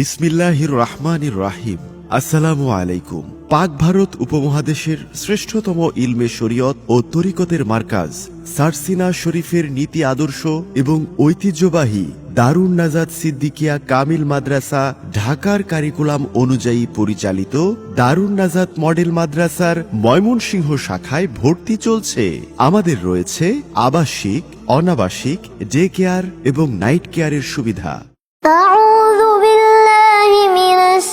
বিসমিল্লাহির রহমানির রাহিম। আসসালামু আলাইকুম। পাক ভারত উপমহাদেশের শ্রেষ্ঠতম ইলমে শরীয়ত ও তরিকতের মার্কাজ সারসিনা শরীফের নীতি আদর্শ এবং ঐতিহ্যবাহী দারুণ নাজাদ সিদ্দিকিয়া কামিল মাদ্রাসা ঢাকার কারিকুলাম অনুযায়ী পরিচালিত দারুণ নাজাদ মডেল মাদ্রাসার ময়মনসিংহ শাখায় ভর্তি চলছে। আমাদের রয়েছে আবাসিক, অনাবাসিক, ডে কেয়ার এবং নাইট কেয়ারের সুবিধা।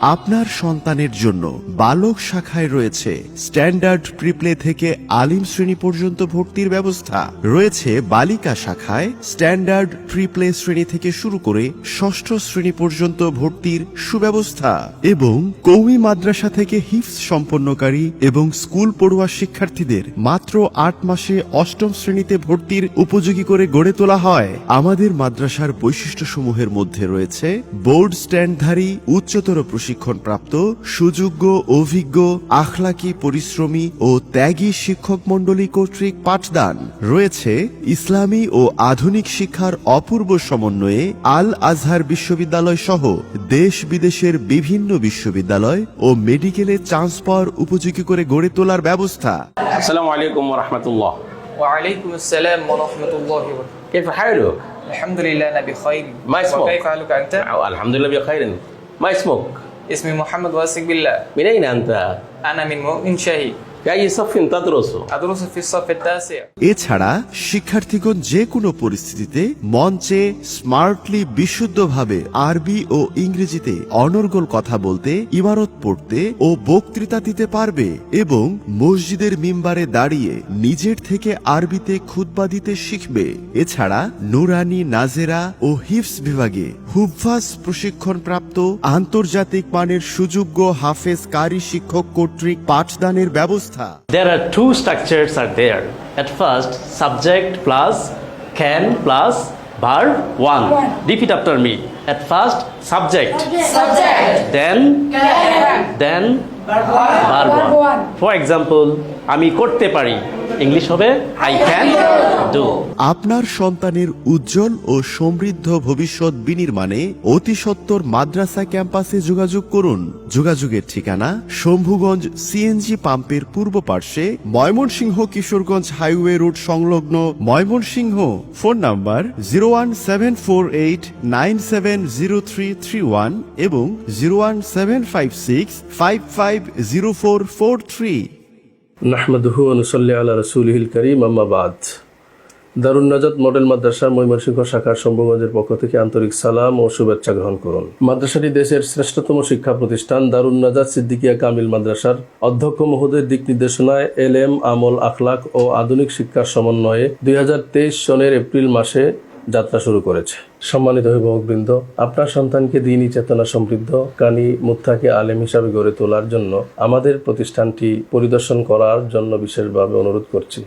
আপনার সন্তানের জন্য বালক শাখায় রয়েছে স্ট্যান্ডার্ড প্রিপ্লে থেকে আলিম শ্রেণি পর্যন্ত ভর্তির ব্যবস্থা। রয়েছে বালিকা শাখায় স্ট্যান্ডার্ড প্রিপ্লে শ্রেণি থেকে শুরু করে ষষ্ঠ শ্রেণি পর্যন্ত ভর্তির সুব্যবস্থা এবং কৌমি মাদ্রাসা থেকে হিফস সম্পন্নকারী এবং স্কুল পড়ুয়া শিক্ষার্থীদের মাত্র আট মাসে অষ্টম শ্রেণীতে ভর্তির উপযোগী করে গড়ে তোলা হয়। আমাদের মাদ্রাসার বৈশিষ্ট্যসমূহের মধ্যে রয়েছে বোর্ড স্ট্যান্ডধারী, উচ্চতর প্রশিক্ষণপ্রাপ্ত সুযোগ্য অভিজ্ঞ আখলাকি পরিশ্রমী ও ত্যাগী শিক্ষক মণ্ডলী কর্তৃক পাঠদান রয়েছে ইসলামী ও আধুনিক শিক্ষার অপূর্ব সমন্বয়ে আল আজহার বিশ্ববিদ্যালয় সহ দেশ বিদেশের বিভিন্ন বিশ্ববিদ্যালয় ও মেডিকেলে চান্স পাওয়ার উপযোগী করে গড়ে তোলার ব্যবস্থা السلام عليكم ورحمة الله وعليكم السلام ورحمة الله وبركاته كيف حالك؟ الحمد لله أنا بخير ما اسمك؟ وكيف حالك أنت؟ الحمد لله بخير ما اسمك؟ اسمي محمد واثق بالله من أين أنت؟ أنا من مؤمن شهيد এছাড়া শিক্ষার্থীগণ যে কোনো পরিস্থিতিতে মঞ্চে স্মার্টলি বিশুদ্ধভাবে আরবি ও ইংরেজিতে অনর্গল কথা বলতে ইমারত পড়তে ও বক্তৃতা দিতে পারবে এবং মসজিদের মিম্বারে দাঁড়িয়ে নিজের থেকে আরবিতে খুদ্া দিতে শিখবে। এছাড়া নুরানি নাজেরা ও হিফস বিভাগে হুফাস প্রশিক্ষণপ্রাপ্ত আন্তর্জাতিক মানের সুযোগ্য হাফেজ কারি শিক্ষক কর্তৃক পাঠদানের ব্যবস্থা There are two structures are there. At first, subject plus can plus verb one. Repeat after me. At first, subject. Subject. Then then verb one. For example, আমি করতে পারি ইংলিশ হবে আই ক্যান আপনার সন্তানের উজ্জ্বল ও সমৃদ্ধ ভবিষ্যৎ বিনির্মাণে অতি সত্বর মাদ্রাসা ক্যাম্পাসে যোগাযোগ করুন। যোগাযোগের ঠিকানা শম্ভুগঞ্জ সিএনজি পাম্পের পূর্ব পার্শ্বে ময়মনসিংহ কিশোরগঞ্জ হাইওয়ে রোড সংলগ্ন Mymensingh. Phone number zero one seven four eight nine seven zero three three one এবং zero one seven five six five five zero four four three. নাহমাদুহু অনুসল্লি আল্লাহ রসুলহিল করিম আম্মাবাদ দারুণ নাজাত মডেল মাদ্রাসা ময়মনসিংহ শাখার শম্ভুগঞ্জের পক্ষ থেকে আন্তরিক সালাম ও শুভেচ্ছা গ্রহণ করুন। মাদ্রাসাটি দেশের শ্রেষ্ঠতম শিক্ষা প্রতিষ্ঠান দারুণ নাজাত সিদ্দিকিয়া কামিল মাদ্রাসার অধ্যক্ষ মহোদয়ের দিক নির্দেশনায় এল এম আমল, আখলাক ও আধুনিক শিক্ষার সমন্বয়ে দুই হাজার তেইশ সনের এপ্রিল মাসে যাত্রা শুরু করেছে। সম্মানিত অভিভাবকবৃন্দ, আপনার সন্তানকে দিনই চেতনা সমৃদ্ধ, কানি মুত্তাকে আলেম হিসাবে গড়ে তোলার জন্য আমাদের প্রতিষ্ঠানটি পরিদর্শন করার জন্য বিশেষভাবে অনুরোধ করছি।